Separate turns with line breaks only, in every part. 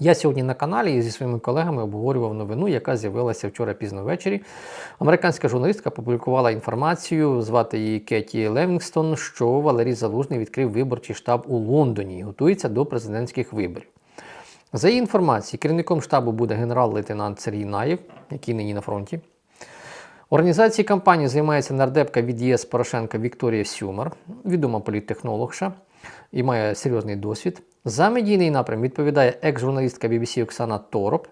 Я сьогодні на каналі зі своїми колегами обговорював новину, яка з'явилася вчора пізно ввечері. Американська журналістка опублікувала інформацію, звати її Кеті Левінгстон, що Валерій Залужний відкрив виборчий штаб у Лондоні і готується до президентських виборів. За її інформацією, керівником штабу буде генерал-лейтенант Сергій Наєв, який нині на фронті. Організацією кампанії займається нардепка від ЄС Порошенка Вікторія Сюмар, відома політтехнологша і має серйозний досвід. За медійний напрям відповідає екс-журналістка BBC Оксана Тороп.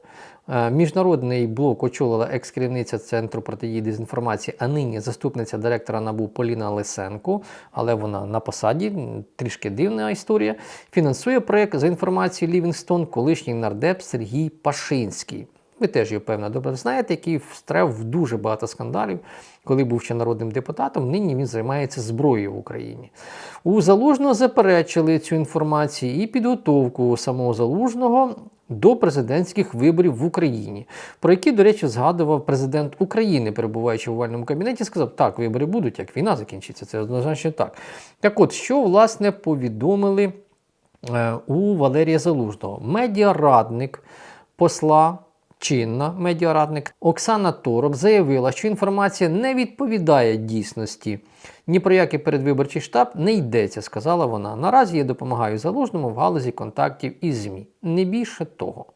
Е, Міжнародний блок очолила екс-керівниця Центру протидії дезінформації, а нині заступниця директора НАБУ Поліна Лисенко, але вона на посаді, трішки дивна історія. Фінансує проєкт за інформацією Лівінгстон, колишній нардеп Сергій Пашинський. Ви теж його, певно, добре знаєте, який встряв в дуже багато скандалів, коли був ще народним депутатом. Нині він займається зброєю в Україні. У Залужного заперечили цю інформацію і підготовку самого Залужного до президентських виборів в Україні, про які, до речі, згадував президент України, перебуваючи в овальному кабінеті, сказав, так, вибори будуть, як війна закінчиться. Це однозначно так. Так от, що власне повідомили е, у Валерія Залужного? Медіарадник посла чинна медіарадник Оксана Тороп заявила, що інформація не відповідає дійсності. Ні про який передвиборчий штаб не йдеться, сказала вона. Наразі я допомагаю залужному в галузі контактів із ЗМІ. Не більше того.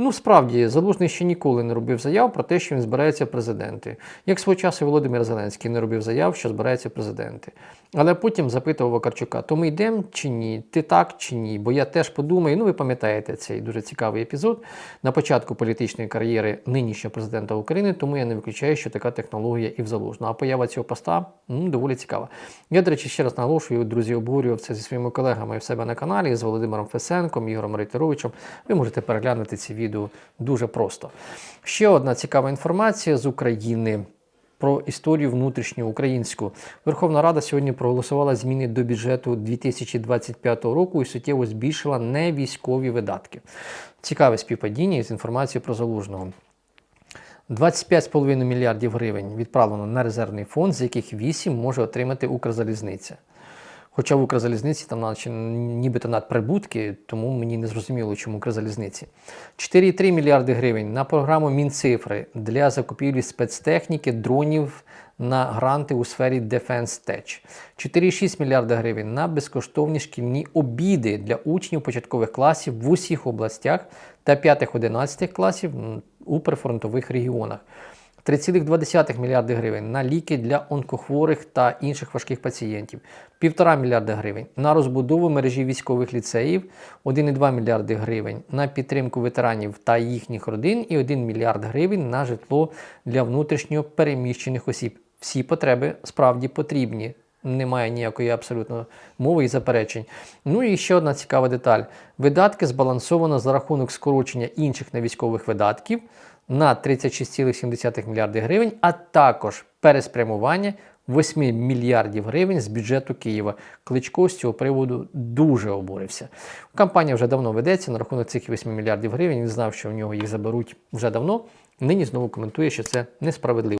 Ну, справді, Залужний ще ніколи не робив заяв про те, що він збирається президенти. Як свого часу Володимир Зеленський не робив заяв, що збирається президенти. Але потім запитував Вакарчука, то ми йдемо чи ні? Ти так чи ні? Бо я теж подумаю, ну ви пам'ятаєте цей дуже цікавий епізод на початку політичної кар'єри нинішнього президента України, тому я не виключаю, що така технологія і в Залужного. А поява цього поста м, доволі цікава. Я, до речі, ще раз наголошую, друзі, обговорював це зі своїми колегами в себе на каналі з Володимиром Фесенком, Ігорем Рейтеровичем. Ви можете переглянути ці відео дуже просто. Ще одна цікава інформація з України. Про історію внутрішню українську Верховна Рада сьогодні проголосувала зміни до бюджету 2025 року і суттєво збільшила невійськові видатки. Цікаве співпадіння з інформацією про залужного. 25,5 мільярдів гривень відправлено на резервний фонд, з яких 8 може отримати Укрзалізниця. Хоча в Укрзалізниці там наче нібито надприбутки, тому мені не зрозуміло, чому Укрзалізниці. 4,3 мільярди гривень на програму Мінцифри для закупівлі спецтехніки, дронів на гранти у сфері Defense Tech. 4,6 мільярда гривень на безкоштовні шкільні обіди для учнів початкових класів в усіх областях та 5-11 класів у прифронтових регіонах. 3,2 мільярди гривень на ліки для онкохворих та інших важких пацієнтів, 1,5 мільярда гривень на розбудову мережі військових ліцеїв, 1,2 мільярди гривень на підтримку ветеранів та їхніх родин і 1 мільярд гривень на житло для внутрішньо переміщених осіб. Всі потреби справді потрібні. Немає ніякої абсолютно мови і заперечень. Ну і ще одна цікава деталь: видатки збалансовано за рахунок скорочення інших невійськових видатків на 36,7 мільярди гривень, а також переспрямування 8 мільярдів гривень з бюджету Києва. Кличко з цього приводу дуже обурився. Кампанія вже давно ведеться на рахунок цих 8 мільярдів гривень. Він знав, що в нього їх заберуть вже давно. Нині знову коментує, що це несправедливо.